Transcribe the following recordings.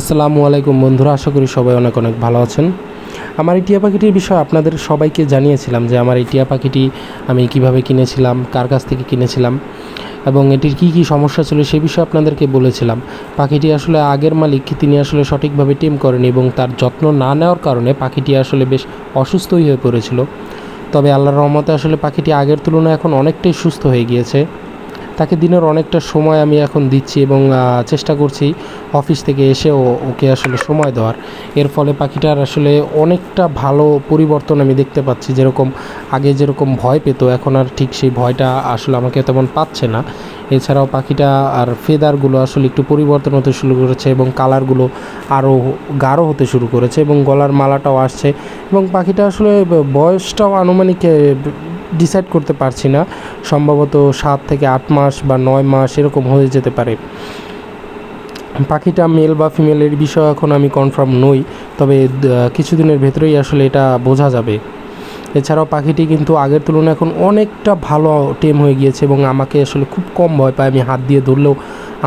আসসালামু আলাইকুম বন্ধুরা, আশা করি সবাই অনেক অনেক ভালো আছেন। আমার এই টিয়া পাখিটির বিষয়ে আপনাদের সবাইকে জানিয়েছিলাম যে আমার এই টিয়া পাখিটি আমি কীভাবে কিনেছিলাম, কার কাছ থেকে কিনেছিলাম এবং এটির কী কী সমস্যা ছিল সে বিষয়ে আপনাদেরকে বলেছিলাম। পাখিটি আসলে আগের মালিক, তিনি আসলে সঠিকভাবে টিম করেনি এবং তার যত্ন না নেওয়ার কারণে পাখিটি আসলে বেশ অসুস্থই হয়ে পড়েছিল। তবে আল্লাহর রহমতে আসলে পাখিটি আগের তুলনায় এখন অনেকটাই সুস্থ হয়ে গিয়েছে। তাকে দিনের অনেকটা সময় আমি এখন দিচ্ছি এবং চেষ্টা করছি অফিস থেকে এসে ও ওকে আসলে সময় দেওয়ার। এর ফলে পাখিটার আসলে অনেকটা ভালো পরিবর্তন আমি দেখতে পাচ্ছি। যেরকম আগে যেরকম ভয় পেত, এখন আর ঠিক সেই ভয়টা আসলে আমাকে তেমন পাচ্ছে না। এছাড়াও পাখিটা আর ফেদারগুলো আসলে একটু পরিবর্তন হতে শুরু করেছে এবং কালারগুলো আরও গাঢ় হতে শুরু করেছে এবং গলার মালাটাও আসছে এবং পাখিটা আসলে বয়সটাও আনুমানিক ডিসাইড করতে পারছি না। সম্ভবত সাত থেকে আট মাস বা নয় মাস এরকম হয়ে যেতে পারে। পাখিটা মেল বা ফিমেলের বিষয় এখন আমি কনফার্ম নই, তবে কিছুদিনের ভেতরেই আসলে এটা বোঝা যাবে। এছাড়াও পাখিটি কিন্তু আগের তুলনায় এখন অনেকটা ভালো টেম হয়ে গিয়েছে এবং আমাকে আসলে খুব কম ভয় পায়। আমি হাত দিয়ে ধরলেও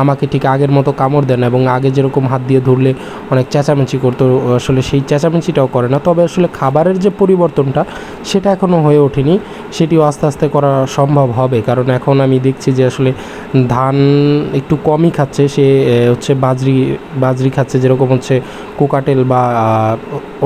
আমাকে ঠিক আগের মতো কামড় দেয় না এবং আগে যেরকম হাত দিয়ে ধরলে অনেক চেঁচামেচি করতো, আসলে সেই চেঁচামেচিটাও করে না। তবে আসলে খাবারের যে পরিবর্তনটা, সেটা এখনও হয়ে ওঠেনি। সেটিও আস্তে আস্তে করা সম্ভব হবে। কারণ এখন আমি দেখছি যে আসলে ধান একটু কমই খাচ্ছে। সে হচ্ছে বাজরি বাজরি খাচ্ছে যেরকম হচ্ছে কোকাটেল বা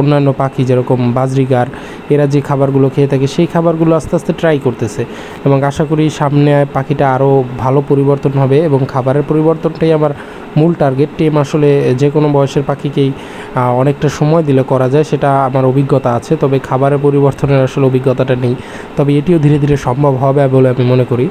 অন্যান্য পাখি যেরকম বাজরিগার, এরা যে খাবারগুলো খেয়ে থাকে, সেই খাবারগুলো আস্তে আস্তে ট্রাই করতেছে। এবং আশা করি সামনে পাখিটা আরও ভালো পরিবর্তন হবে এবং খাবারের পরিবর্তনটাই আমার মূল টার্গেট টেম আসলে যে কোনো বয়সের পাখিকেই অনেকটা সময় দিলে করা যায়, সেটা আমার অভিজ্ঞতা আছে। তবে খাবারের পরিবর্তনের আসলে অভিজ্ঞতাটা নেই। তবে এটিও ধীরে ধীরে সম্ভব হবে বলে আমি মনে করি।